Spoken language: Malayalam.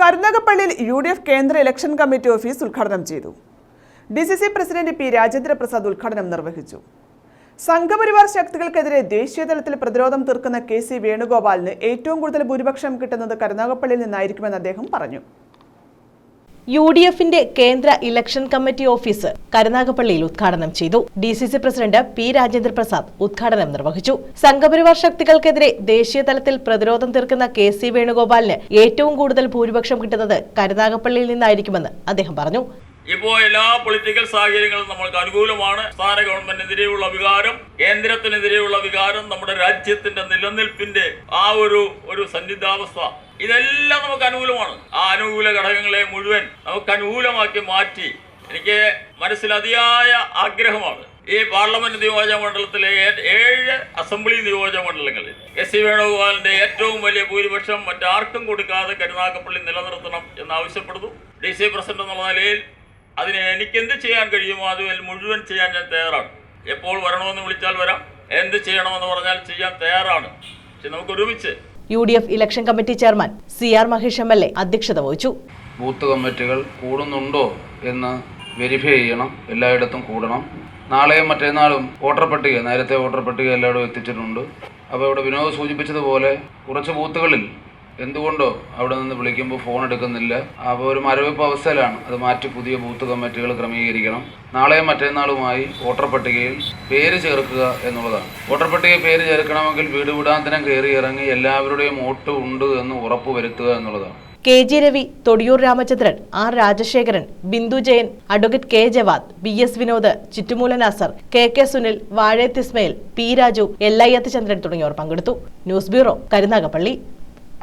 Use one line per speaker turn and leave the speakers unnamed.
കരുനാഗപ്പള്ളിയിൽ യു ഡി എഫ് കേന്ദ്ര ഇലക്ഷൻ കമ്മിറ്റി ഓഫീസ് ഉദ്ഘാടനം ചെയ്തു. D C C president P Rajendra Prasad ഉദ്ഘാടനം നിർവഹിച്ചു. സംഘപരിവാർ ശക്തികൾക്കെതിരെ ദേശീയതലത്തിൽ പ്രതിരോധം തീർക്കുന്ന കെ സി വേണുഗോപാലിന് ഏറ്റവും കൂടുതൽ ഭൂരിപക്ഷം കിട്ടുന്നത് കരുനാഗപ്പള്ളിയിൽ നിന്നായിരിക്കുമെന്ന് അദ്ദേഹം പറഞ്ഞു.
യു ഡി എഫിന്റെ കേന്ദ്ര ഇലക്ഷൻ കമ്മിറ്റി ഓഫീസ് കരുനാഗപ്പള്ളിയിൽ ഉദ്ഘാടനം ചെയ്തു. D C C president P Rajendra Prasad ഉദ്ഘാടനം നിർവഹിച്ചു. സംഘപരിവാർ ശക്തികൾക്കെതിരെ ദേശീയ തലത്തിൽ പ്രതിരോധം തീർക്കുന്ന കെ സി വേണുഗോപാലിന് ഏറ്റവും കൂടുതൽ ഭൂരിപക്ഷം കിട്ടുന്നത് കരുനാഗപ്പള്ളിയിൽ നിന്നായിരിക്കുമെന്ന് അദ്ദേഹം പറഞ്ഞു.
ഇപ്പോൾ എല്ലാ പൊളിറ്റിക്കൽ സാഹചര്യങ്ങളും നമ്മൾക്ക് അനുകൂലമാണ്. സംസ്ഥാന ഗവൺമെന്റിനെതിരെയുള്ള വികാരം കേന്ദ്രത്തിനെതിരെയുള്ള വികാരം നമ്മുടെ രാജ്യത്തിന്റെ നിലനിൽപ്പിന്റെ ആ ഒരു ഒരു സന്നിധാവസ്ഥ ഇതെല്ലാം നമുക്ക് അനുകൂലമാണ്. ആ അനുകൂല ഘടകങ്ങളെ മുഴുവൻ നമുക്ക് അനുകൂലമാക്കി മാറ്റി എനിക്ക് മനസ്സിൽ അതിയായ ആഗ്രഹമാണ്. ഈ പാർലമെന്റ് നിയോജക മണ്ഡലത്തിലെ ഏഴ് അസംബ്ലി നിയോജക മണ്ഡലങ്ങളിൽ എസ് സി വേണുഗോപാലിന്റെ ഏറ്റവും വലിയ ഭൂരിപക്ഷം മറ്റാർക്കും കൊടുക്കാതെ കരുനാഗപ്പള്ളി നിലനിർത്തണം എന്നാവശ്യപ്പെടുന്നു ഡി സി പ്രസിഡന്റ് എന്നുള്ള നിലയിൽ അതിന് എനിക്ക് എന്ത് ചെയ്യാൻ കഴിയുമോ അത് മുഴുവൻ ചെയ്യാൻ ഞാൻ തയ്യാറാണ്. എപ്പോൾ വരണമെന്ന് വിളിച്ചാൽ വരാം. എന്ത് ചെയ്യണമെന്ന് പറഞ്ഞാൽ ചെയ്യാൻ തയ്യാറാണ്. പക്ഷെ നമുക്ക് ഒരുമിച്ച്
U D F election committee chairman C R Mahesh M L A അധ്യക്ഷത വഹിച്ചു.
ബൂത്ത് കമ്മിറ്റികൾ കൂടുന്നുണ്ടോ എന്ന് വെരിഫൈ ചെയ്യണം. എല്ലായിടത്തും കൂടണം. നാളെയും മറ്റന്നാളും വോട്ടർ പട്ടിക നേരത്തെ വോട്ടർ പട്ടിക എല്ലായിടും എത്തിച്ചിട്ടുണ്ട്. അപ്പോൾ ഇവിടെ വിനോദ് സൂചിപ്പിച്ചതുപോലെ കുറച്ച് ബൂത്തുകളിൽ എന്തുകൊണ്ടോ അവിടെ നിന്ന് വിളിക്കുമ്പോൾ ഫോൺ എടുക്കുന്നില്ല. അപ്പോൾ ഒരു മരവിപ്പ് അവസ്ഥയിലാണ്. അത് മാറ്റി പുതിയ ബൂത്ത് കമ്മിറ്റികൾ ക്രമീകരിക്കണം. നാളെയും മറ്റന്നാളുമായി വോട്ടർ പട്ടികയിൽ പേര് ചേർക്കുക എന്നുള്ളതാണ്. വോട്ടർ പട്ടികയിൽ പേര് ചേർക്കണമെങ്കിൽ വീട് വിടാന്തരം കയറി ഇറങ്ങി എല്ലാവരുടെയും വോട്ട് ഉണ്ട് എന്ന് ഉറപ്പ് വരുത്തുക എന്നുള്ളതാണ്.
K G Ravi Thodiyoor Ramachandran R Rajasekharan Bindu Jayan advocate K Javad B S Vinod Chittumoola Nasar K K Sunil Vazhethu Ismail P Raju L I Chandran തുടങ്ങിയവർ പങ്കെടുത്തു. News bureau Karunagappally.